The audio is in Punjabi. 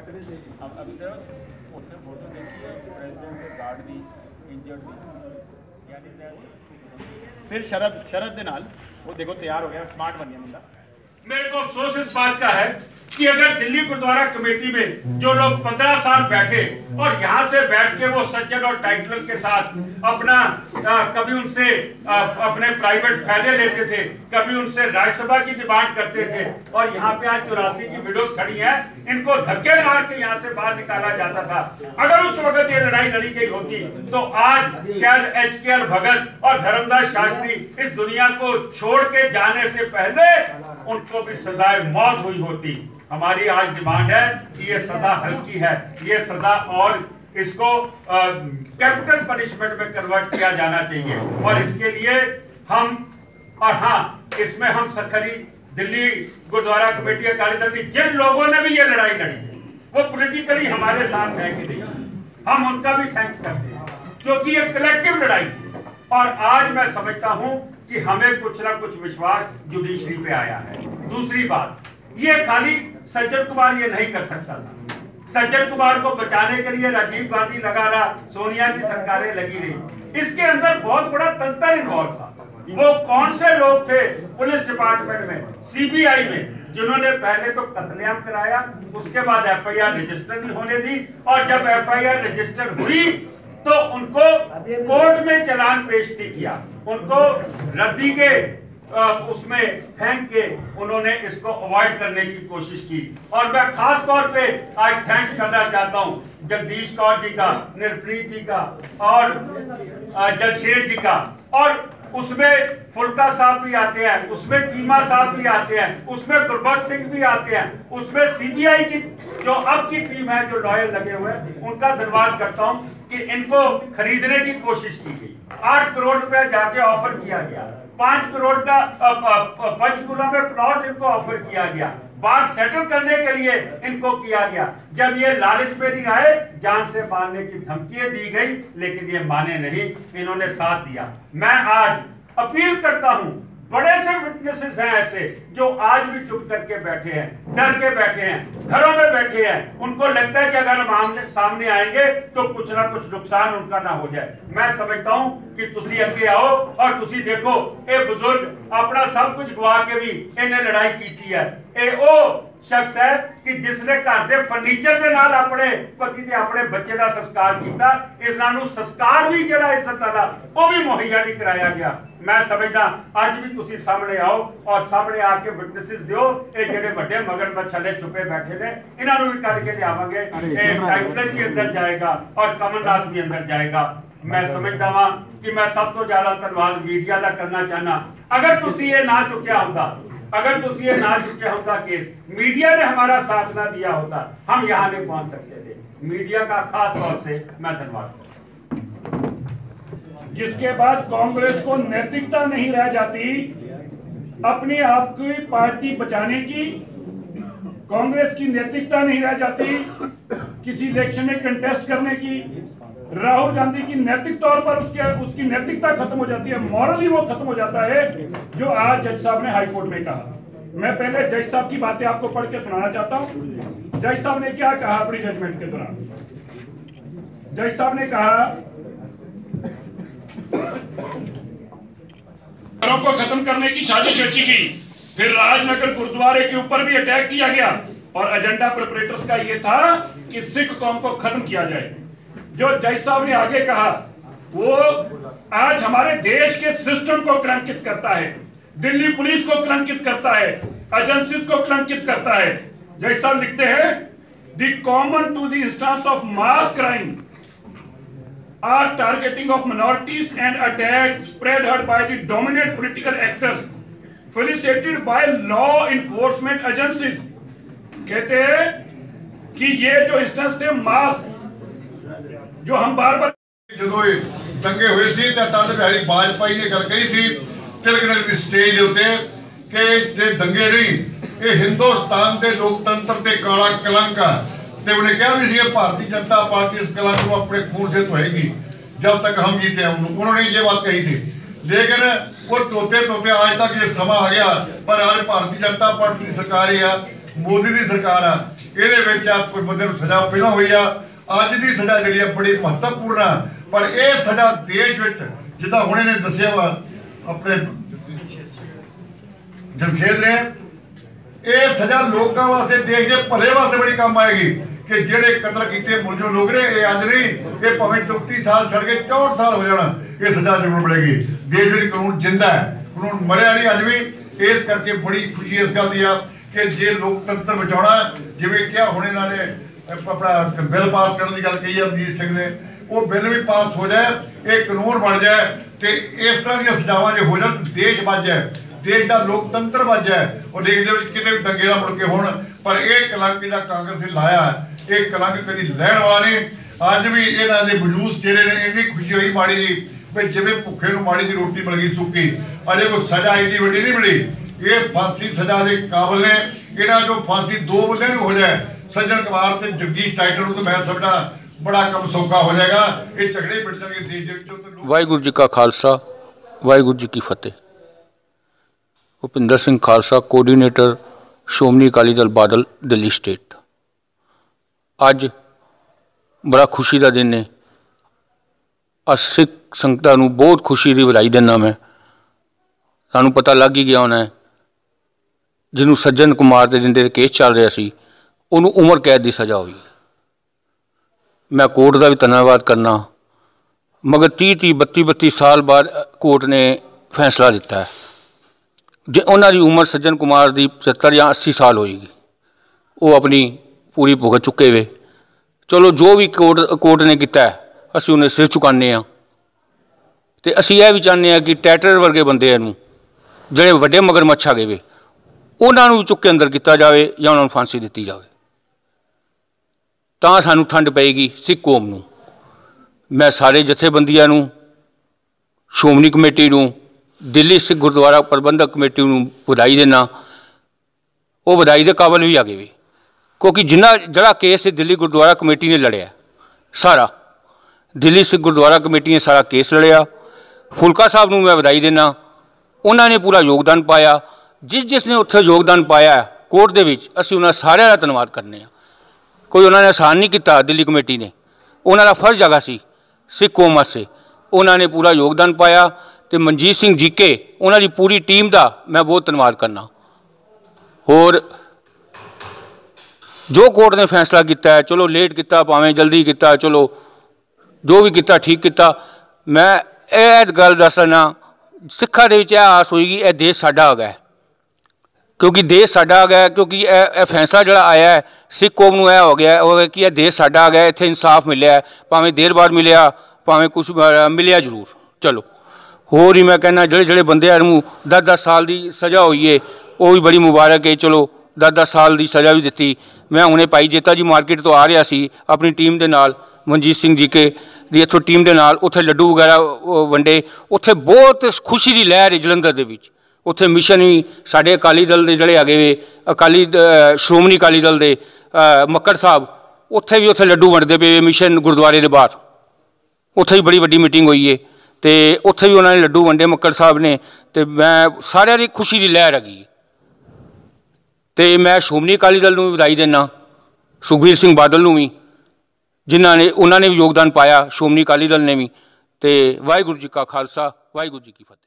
टकरे से हम अभी तक फ़ोटो फ़ोटो देखिए प्रेसिडेंट के गार्ड भी इंजर्ड भी यानी फिर शरद शरद के नाल वो देखो तैयार हो गया स्मार्ट बन गया मुंडा मेरे को अफसोस इस बात का है कि अगर दिल्ली गुरुद्वारा कमेटी में जो लोग पंद्रह साल बैठे और यहाँ से बैठ के वो सज्जन और टाइटलर के साथ अपना आ, कभी उनसे आ, अपने प्राइवेट फ़ायदे लेते थे कभी उनसे राज्यसभा की डिमांड करते थे और यहाँ पे आज चौरासी की विडोज खड़ी है इनको धक्के मार के यहाँ से बाहर निकाला जाता था। अगर उस वक्त ये लड़ाई लड़ी गई होती तो आज शायद एच के एल भगत और धर्मदास शास्त्री इस दुनिया को छोड़ के जाने से पहले उनको भी सजाए मौत हुई होती। हमारी आज डिमांड है कि ये सजा हल्की है। ये सजा और इसको कैपिटल पनिशमेंट में कन्वर्ट किया जाना चाहिए। और इसके लिए हम, और हाँ इसमें हम सखरी दिल्ली गुरुद्वारा कमेटी अकाली दल की जिन लोगों ने भी ये लड़ाई लड़ी है, वो पॉलिटिकली हमारे साथ है कि नहीं? हम उनका भी थैंक्स करते हैं, क्योंकि ये कलेक्टिव लड़ाई और आज मैं समझता हूँ कि हमें कुछ ना कुछ विश्वास जुडिशरी पे आया है। दूसरी बात, ये खाली सज्जन कुमार ये नहीं कर सकता था। सज्जन कुमार को बचाने के लिए राजीव गांधी लगा रहा सोनिया की सरकारें लगी रही। इसके अंदर बहुत बड़ा तंत्र इन्वॉल्व था। वो कौन से लोग थे पुलिस डिपार्टमेंट में सीबीआई में जिन्होंने पहले तो कत्लेआम कराया उसके बाद एफआईआर रजिस्टर नहीं होने दी और जब एफआईआर रजिस्टर हुई तो उनको कोर्ट में चलान पेश नहीं किया। उनको रद्दी के उसमें फेंक के उन्होंने इसको अवॉइड करने की कोशिश की। और मैं खास तौर पे आज थैंक्स करना चाहता हूँ जगदीश कौर जी का, निर्प्रीत जी का और जगशेर जी का। और उसमें फुलका साहब भी आते हैं, उसमें चीमा साहब भी आते हैं, उसमें गुरबख्श सिंह भी आते हैं, उसमें सीबीआई की, जो अब की टीम है, जो लॉयर लगे हुए हैं, उनका धन्यवाद करता हूँ कि इनको खरीदने की कोशिश की गई। आठ करोड़ रुपया जाके ऑफ़र किया गया। पाँच करोड़ का पंचकुला में प्लॉट इनको ऑफ़र किया गया। बात सेटल करने के लिए इनको किया गया। जब ये लालच में आए, जान से मारने की धमकी दी गई, लेकिन ये माने नहीं, इन्होंने साथ दिया। मैं आज अपील करता हूँ बड़े से विटनेसेस हैं ऐसे जो आज भी चुप करके बैठे हैं डर के बैठे हैं घरों में बैठे हैं उनको लगता है कि अगर हम आमने सामने आएंगे तो कुछ ना कुछ नुकसान उनका ना हो जाए मैं समझता हूं कि तुसी अगे आओ और तुसी देखो ये बुजुर्ग अपना सब कुछ गवा के भी इन्हें लड़ाई की है ਇਹ ਉਹ ਸ਼ਖਸ ਹੈ ਕਿ ਜਿਸ ਨੇ ਘਰ ਦੇ ਫਰਨੀਚਰ ਦੇ ਨਾਲ ਆਪਣੇ ਪਤੀ ਤੇ ਆਪਣੇ ਬੱਚੇ ਦਾ ਸੰਸਕਾਰ ਕੀਤਾ ਇਸ ਨਾਲ ਨੂੰ ਸੰਸਕਾਰ ਵੀ ਜਿਹੜਾ ਇੱਜ਼ਤ ਵਾਲਾ ਉਹ ਵੀ ਮੁਹੱਈਆ ਨਹੀਂ ਕਰਾਇਆ ਗਿਆ ਮੈਂ ਸਮਝਦਾ ਅੱਜ ਵੀ ਤੁਸੀਂ ਸਾਹਮਣੇ ਆਓ ਔਰ ਸਾਹਮਣੇ ਆ ਕੇ ਵਿਟਨੈਸਸ ਦਿਓ ਇਹ ਜਿਹੜੇ ਵੱਡੇ ਮਗਰ ਮੱਛਲੇ ਛੁਪੇ ਬੈਠੇ ਨੇ ਇਹਨਾਂ ਨੂੰ ਵੀ ਕੱਢ ਕੇ ਲਿਆਵਾਂਗੇ ਇਹ ਟਾਈਟਲਰ ਵੀ ਅੰਦਰ ਜਾਏਗਾ ਔਰ ਕਮਲਨਾਥ ਵੀ ਅੰਦਰ ਜਾਏਗਾ ਮੈਂ ਸਮਝਦਾ ਵਾਂ ਕਿ ਮੈਂ ਸਭ ਤੋਂ ਜ਼ਿਆਦਾ ਧੰਨਵਾਦ ਮੀਡੀਆ ਦਾ ਕਰਨਾ ਚਾਹਨਾ ਅਗਰ ਤੁਸੀਂ ਇਹ ਨਾ ਚੁੱਕਿਆ ਹੁੰਦਾ अगर तुम ये ना चुके होता केस मीडिया ने हमारा साथ ना दिया होता हम यहाँ नहीं पहुंच सकते थे मीडिया का खास तौर से मैं धन्यवाद करता जिसके बाद कांग्रेस को नैतिकता नहीं रह जाती, अपने आप की पार्टी बचाने की, कांग्रेस की नैतिकता नहीं रह जाती, किसी इलेक्शन में कंटेस्ट करने की, राहुल गांधी की नैतिक तौर पर उसके, उसकी नैतिकता खत्म हो जाती है मॉरली वो खत्म हो जाता है, जो आज जज साहब ने हाईकोर्ट में कहा। मैं पहले जज साहब की बातें आपको पढ़ के सुनाना चाहता हूँ। जज साहब ने क्या कहा अपनी जजमेंट के दौरान? जज साहब ने कहा घरों को खत्म करने की साजिश रची गई। फिर राजनगर गुरुद्वारे के ऊपर भी अटैक किया गया। और एजेंडा प्रिपरेटर्स का ये था कि सिख कौम को खत्म किया जाए। जो जज साहब ने आगे कहा, वो आज हमारे देश के सिस्टम को कलंकित करता है। दिल्ली पुलिस को कलंकित करता है। एजेंसीज को कलंकित करता है। साहब लिखते हैं the common to the instance of mass crime are targeting of minorities and attack spread out by the dominant political actors facilitated by law enforcement agencies कहते हैं कि ये जो इंस्टेंस थे मास जो हम बार बार ਜਦੋਂ ਇਹ ਦੰਗੇ ਹੋਏ ਸੀ ਤਾਂ ਅਟਲ ਬਿਹਾਰੀ ਵਾਜਪਾਈ ਨੇ ਗੱਲ ਕਹੀ ਸੀ ਤਿਲਕ ਨਗਰ ਦੀ ਸਟੇਜ ਦੇ ਉੱਤੇ ਕਿ ਜੇ ਦੰਗੇ ਨਹੀਂ ਇਹ ਹਿੰਦੁਸਤਾਨ ਦੇ ਲੋਕਤੰਤਰ ਤੇ ਕਾਲਾ ਕਲੰਕ ਆ ਤੇ ਉਹਨੇ ਕਿਹਾ ਵੀ ਸੀ ਇਹ ਭਾਰਤੀ ਜਨਤਾ ਪਾर्टी इस कला को अपने खून से धोएगी जब तक हम जीते हम उन्होंने ये बात कही थी लेकिन वो तोते तोते आज तक ये समा आ गया पर आज भारतीय जनता पार्टी ਦੀ ਸਰਕਾਰ ਆ, ਮੋਦੀ ਦੀ ਸਰਕਾਰ ਆ। ਇਹਦੇ ਵਿੱਚ ਆ ਕੋਈ ਬੰਦੇ ਨੂੰ ਸਜ਼ਾ ਪਹਿਲਾਂ ਹੋਈ ਆ। ਅੱਜ ਦੀ ਸਜ਼ਾ ਜਿਹੜੀ ਆ ਬੜੀ ਮਹੱਤਵਪੂਰਨ ਆ। ਪਰ ਇਹ ਸਜ਼ਾ ਦੇਸ਼ ਵਿੱਚ, ਜਿੱਦਾਂ ਹੁਣੇ ਇਹਨੇ ਦੱਸਿਆ ਵਾ, ਆਪਣੇ ਜਮਸ਼ੇਦ ਨੇ, ਇਹ ਸਜ਼ਾ ਲੋਕਾਂ ਵਾਸਤੇ, ਦੇਸ਼ ਦੇ ਭਲੇ ਵਾਸਤੇ ਬੜੀ ਕੰਮ ਆਏਗੀ। ਕਿ ਜਿਹੜੇ ਕਤਲ ਕੀਤੇ ਮੁਲਜ਼ਮ ਲੋਕ ਨੇ, ਇਹ ਅੱਜ ਨਹੀਂ, ਇਹ ਭਾਵੇਂ 34 ਸਾਲ ਛੱਡ ਕੇ 64 ਸਾਲ ਹੋ ਜਾਣ, ਇਹ ਸਜ਼ਾ ਜ਼ਰੂਰ ਮਿਲੇਗੀ। ਦੇਸ਼ ਵਿੱਚ ਕਾਨੂੰਨ ਜਿੰਦਾ ਹੈ, ਕਾਨੂੰਨ ਮਰਿਆ ਨਹੀਂ, ਅੱਜ ਵੀ ਇਸ ਕਰਕੇ ਬੜੀ ਖੁਸ਼ੀ ਇਸ ਗੱਲ ਦੀ ਆ ਕਿ ਜੇ ਲੋਕਤੰਤਰ ਬਚਾਉਣਾ ਜਿਵੇਂ ਕਿਹਾ ਹੁਣ ਇਹਨਾਂ ਨੇ, ਆਪਣਾ ਬਿੱਲ ਪਾਸ ਕਰਨ ਦੀ ਗੱਲ ਕਹੀ ਆ, ਅਮਜੀਤ ਸਿੰਘ ਨੇ, ਉਹ ਬਿੱਲ ਵੀ ਪਾਸ ਹੋ ਜਾਏ, ਇਹ ਕਾਨੂੰਨ ਬਣ ਜਾਏ ਤੇ ਇਸ ਤਰ੍ਹਾਂ ਦੀਆਂ ਸਜ਼ਾਵਾਂ ਜੇ ਹੋ ਜਾਣ ਦੇਸ਼ ਬਚ ਜਾਏ, ਦੇਸ਼ ਦਾ ਲੋਕਤੰਤਰ ਬਚ ਜਾਏ, ਉਹ ਦੇਸ਼ ਦੇ ਵਿੱਚ ਕਿਤੇ ਵੀ ਦੰਗੇ ਨਾ ਮੁੜ ਕੇ ਹੋਣ, ਪਰ ਇਹ ਕਲੰਕ ਜਿਹੜਾ ਕਾਂਗਰਸ ਨੇ ਲਾਇਆ ਇਹ ਕਲੰਕ ਕਦੀ ਲੈਣ ਵਾਲਾ ਨਹੀਂ। ਅੱਜ ਵੀ ਇਹਨਾਂ ਦੇ ਬਜੂਸ ਜਿਹੜੇ ਨੇ, ਇੰਨੀ ਖੁਸ਼ੀ ਹੋਈ ਮਾੜੀ ਜੀ, ਵੀ ਜਿਵੇਂ ਭੁੱਖੇ ਨੂੰ ਮਾੜੀ ਜੀ ਰੋਟੀ ਮਿਲ ਗਈ ਸੁੱਕੀ, ਅਜੇ ਕੋਈ ਸਜ਼ਾ ਏਡੀ ਵੱਡੀ ਨਹੀਂ ਮਿਲੀ। ਇਹ ਫਾਂਸੀ ਸਜ਼ਾ ਦੇ ਕਾਬਿਲ ਨੇ। ਇਹਨਾਂ ਜੋ ਫਾਂਸੀ ਦੋ ਬੰਦੇ ਨੂੰ ਹੋ ਜਾਏ। ਸੱਜਣ ਕੁਮਾਰ ਤੇ ਜਗਦੀਸ਼ ਟਾਈਟਲ ਨੂੰ ਤਾਂ ਮੈਂ ਸਮਝਦਾ ਬੜਾ ਕੰਮ ਸੌਖਾ ਹੋ ਜਾਏਗਾ। ਇਹ ਝਗੜੇ ਮਿਟ ਜਾਣਗੇ ਦੇਸ਼ ਦੇ ਵਿੱਚੋਂ ਵਾਹਿਗੁਰੂ ਜੀ ਕਾ ਖਾਲਸਾ, ਵਾਹਿਗੁਰੂ ਜੀ ਕੀ ਫਤਿਹ। ਭੁਪਿੰਦਰ ਸਿੰਘ ਖਾਲਸਾ ਕੋਆਰਡੀਨੇਟਰ ਸ਼੍ਰੋਮਣੀ ਅਕਾਲੀ ਦਲ ਬਾਦਲ, ਦਿੱਲੀ ਸਟੇਟ ਅੱਜ ਬੜਾ ਖੁਸ਼ੀ ਦਾ ਦਿਨ ਹੈ। ਅੱਜ ਸਿੱਖ ਸੰਗਤਾਂ ਨੂੰ ਬਹੁਤ ਖੁਸ਼ੀ ਦੀ ਵਧਾਈ ਦਿੰਦਾ ਮੈਂ। ਸਾਨੂੰ ਪਤਾ ਲੱਗ ਹੀ ਗਿਆ ਹੋਣਾ ਜਿਹਨੂੰ ਸੱਜਣ ਕੁਮਾਰ ਦੇ ਜਿੰਦੇ ਕੇਸ ਚੱਲ ਰਿਹਾ ਸੀ, ਉਹਨੂੰ ਉਮਰ ਕੈਦ ਦੀ ਸਜ਼ਾ ਹੋਈ। ਮੈਂ ਕੋਰਟ ਦਾ ਵੀ ਧੰਨਵਾਦ ਕਰਨਾ। ਮਗਰ 30 30 32 32 ਸਾਲ ਬਾਅਦ ਕੋਰਟ ਨੇ ਫੈਸਲਾ ਦਿੱਤਾ ਹੈ। ਜੇ ਉਹਨਾਂ ਦੀ ਉਮਰ ਸੱਜਣ ਕੁਮਾਰ ਦੀ 75 ਜਾਂ 80 ਸਾਲ ਹੋਏਗੀ, ਉਹ ਆਪਣੀ ਪੂਰੀ ਭੁਗਤ ਚੁੱਕੇ ਵੇ। ਚਲੋ, ਜੋ ਵੀ ਕੋਰਟ ਕੋਰਟ ਨੇ ਕੀਤਾ ਅਸੀਂ ਉਹਨੇ ਸਿਰ ਚੁਕਾਉਂਦੇ ਆ ਤੇ ਅਸੀਂ ਇਹ ਵੀ ਚਾਹੁੰਦੇ ਆ ਕਿ ਟੈਟਰ ਵਰਗੇ ਬੰਦੇ ਨੂੰ, ਜਿਹੜੇ ਵੱਡੇ ਮਗਰਮੱਛ ਆ ਗਏ ਵੇ, ਉਹਨਾਂ ਨੂੰ ਚੁੱਕ ਕੇ ਅੰਦਰ ਕੀਤਾ ਜਾਵੇ ਜਾਂ ਉਹਨਾਂ ਨੂੰ ਫਾਂਸੀ ਦਿੱਤੀ ਜਾਵੇ। ਤਾਂ ਸਾਨੂੰ ਠੰਡ ਪਏਗੀ ਸਿੱਖ ਕੌਮ ਨੂੰ। ਮੈਂ ਸਾਰੇ ਜਥੇਬੰਦੀਆਂ ਨੂੰ, ਸ਼੍ਰੋਮਣੀ ਕਮੇਟੀ ਨੂੰ, ਦਿੱਲੀ ਸਿੱਖ ਗੁਰਦੁਆਰਾ ਪ੍ਰਬੰਧਕ ਕਮੇਟੀ ਨੂੰ ਵਧਾਈ ਦੇਣਾ ਉਹ ਵਧਾਈ ਦੇ ਕਾਬਲ ਵੀ ਆ ਗਏ ਵੀ। ਕਿਉਂਕਿ ਜਿੰਨਾ ਜਿਹੜਾ ਕੇਸ ਦਿੱਲੀ ਗੁਰਦੁਆਰਾ ਕਮੇਟੀ ਨੇ ਲੜਿਆ, ਸਾਰਾ। ਦਿੱਲੀ ਸਿੱਖ ਗੁਰਦੁਆਰਾ ਕਮੇਟੀ ਨੇ ਸਾਰਾ ਕੇਸ ਲੜਿਆ। ਫੁਲਕਾ ਸਾਹਿਬ ਨੂੰ ਮੈਂ ਵਧਾਈ ਦੇਣਾ ਉਹਨਾਂ ਨੇ ਪੂਰਾ ਯੋਗਦਾਨ ਪਾਇਆ। ਜਿਸ ਜਿਸ ਨੇ ਉੱਥੇ ਯੋਗਦਾਨ ਪਾਇਆ, ਕੋਰਟ ਦੇ ਵਿੱਚ ਅਸੀਂ ਉਹਨਾਂ ਸਾਰਿਆਂ ਦਾ ਧੰਨਵਾਦ ਕਰਨੇ ਆ। ਕੋਈ ਉਹਨਾਂ ਨੇ ਆਸਾਨ ਨਹੀਂ ਕੀਤਾ ਦਿੱਲੀ ਕਮੇਟੀ ਨੇ। ਉਹਨਾਂ ਦਾ ਫਰਜ਼ ਹੈਗਾ ਸੀ, ਸਿੱਖ ਕੌਮ ਵਾਸਤੇ ਉਹਨਾਂ ਨੇ ਪੂਰਾ ਯੋਗਦਾਨ ਪਾਇਆ ਤੇ ਮਨਜੀਤ ਸਿੰਘ ਜੀਕੇ, ਉਹਨਾਂ ਦੀ ਪੂਰੀ ਟੀਮ ਦਾ ਮੈਂ ਬਹੁਤ ਧੰਨਵਾਦ ਕਰਨਾ। ਹੋਰ ਜੋ ਕੋਰਟ ਨੇ ਫੈਸਲਾ ਕੀਤਾ ਹੈ, ਚਲੋ ਲੇਟ ਕੀਤਾ, ਭਾਵੇਂ ਜਲਦੀ ਕੀਤਾ, ਚਲੋ ਜੋ ਵੀ ਕੀਤਾ, ਠੀਕ ਕੀਤਾ। ਮੈਂ ਇਹ ਗੱਲ ਦੱਸ ਰਿਹਾ ਸਿੱਖਾਂ ਦੇ ਵਿੱਚ ਇਹ ਆਸ ਹੋਏਗੀ ਇਹ ਦੇਸ਼ ਸਾਡਾ ਆ ਹੈ। ਕਿਉਂਕਿ ਦੇਸ਼ ਸਾਡਾ ਆ ਗਿਆ ਕਿਉਂਕਿ ਇਹ ਇਹ ਫੈਸਲਾ ਜਿਹੜਾ ਆਇਆ ਹੈ, ਸਿੱਖ ਕੌਮ ਨੂੰ ਇਹ ਹੋ ਗਿਆ ਉਹ ਕਿ ਇਹ ਦੇਸ਼ ਸਾਡਾ ਆ ਗਿਆ ਇੱਥੇ ਇਨਸਾਫ ਮਿਲਿਆ ਭਾਵੇਂ ਦੇਰ ਬਾਅਦ ਮਿਲਿਆ, ਭਾਵੇਂ ਕੁਝ ਮਿਲਿਆ ਜ਼ਰੂਰ। ਚਲੋ, ਹੋਰ ਹੀ ਮੈਂ ਕਹਿੰਦਾ, ਜਿਹੜੇ ਜਿਹੜੇ ਬੰਦਿਆਂ ਨੂੰ 10-10 ਸਾਲ ਦੀ ਸਜ਼ਾ ਹੋਈ ਏ, ਉਹ ਵੀ ਬੜੀ ਮੁਬਾਰਕ ਹੈ ਚਲੋ। 10-10 ਸਾਲ ਦੀ ਸਜ਼ਾ ਵੀ ਦਿੱਤੀ। ਮੈਂ ਹੁਣੇ ਭਾਈ ਜੇਤਾ ਜੀ ਮਾਰਕੀਟ ਤੋਂ ਆ ਰਿਹਾ ਸੀ, ਆਪਣੀ ਟੀਮ ਦੇ ਨਾਲ, ਮਨਜੀਤ ਸਿੰਘ ਜੀ ਕੇ ਦੀ ਇੱਥੋਂ ਟੀਮ ਦੇ ਨਾਲ, ਉੱਥੇ ਲੱਡੂ ਵਗੈਰਾ ਵੰਡੇ। ਉੱਥੇ ਬਹੁਤ ਖੁਸ਼ੀ ਦੀ ਲਹਿਰ ਹੈ ਜਲੰਧਰ ਦੇ ਵਿੱਚ। ਉੱਥੇ ਮਿਸ਼ਨ ਵੀ ਸਾਡੇ ਅਕਾਲੀ ਦਲ ਦੇ ਜਿਹੜੇ ਹੈਗੇ ਵੇ, ਅਕਾਲੀ ਦ- ਸ਼੍ਰੋਮਣੀ ਅਕਾਲੀ ਦਲ ਦੇ ਮੱਕੜ ਸਾਹਿਬ, ਉੱਥੇ ਵੀ ਉੱਥੇ ਲੱਡੂ ਵੰਡਦੇ ਪਏ ਮਿਸ਼ਨ ਗੁਰਦੁਆਰੇ ਦੇ ਬਾਹਰ। ਉੱਥੇ ਵੀ ਬੜੀ ਵੱਡੀ ਮੀਟਿੰਗ ਹੋਈ ਏ। ਤੇ ਉੱਥੇ ਵੀ ਉਹਨਾਂ ਨੇ ਲੱਡੂ ਵੰਡੇ ਮੱਕੜ ਸਾਹਿਬ ਨੇ। ਤੇ ਮੈਂ ਸਾਰਿਆਂ ਦੀ ਖੁਸ਼ੀ ਦੀ ਲਹਿਰ ਹੈਗੀ ਤੇ ਮੈਂ ਸ਼੍ਰੋਮਣੀ ਅਕਾਲੀ ਦਲ ਨੂੰ ਵੀ ਵਧਾਈ ਦਿੰਦਾ ਸੁਖਬੀਰ ਸਿੰਘ ਬਾਦਲ ਨੂੰ ਵੀ, ਜਿਨ੍ਹਾਂ ਨੇ, ਉਹਨਾਂ ਨੇ ਵੀ ਯੋਗਦਾਨ ਪਾਇਆ, ਸ਼੍ਰੋਮਣੀ ਅਕਾਲੀ ਦਲ ਨੇ ਵੀ, ਤੇ ਵਾਹਿਗੁਰੂ ਜੀ ਕਾ ਖਾਲਸਾ, ਵਾਹਿਗੁਰੂ ਜੀ ਕੀ ਫਤਿਹ।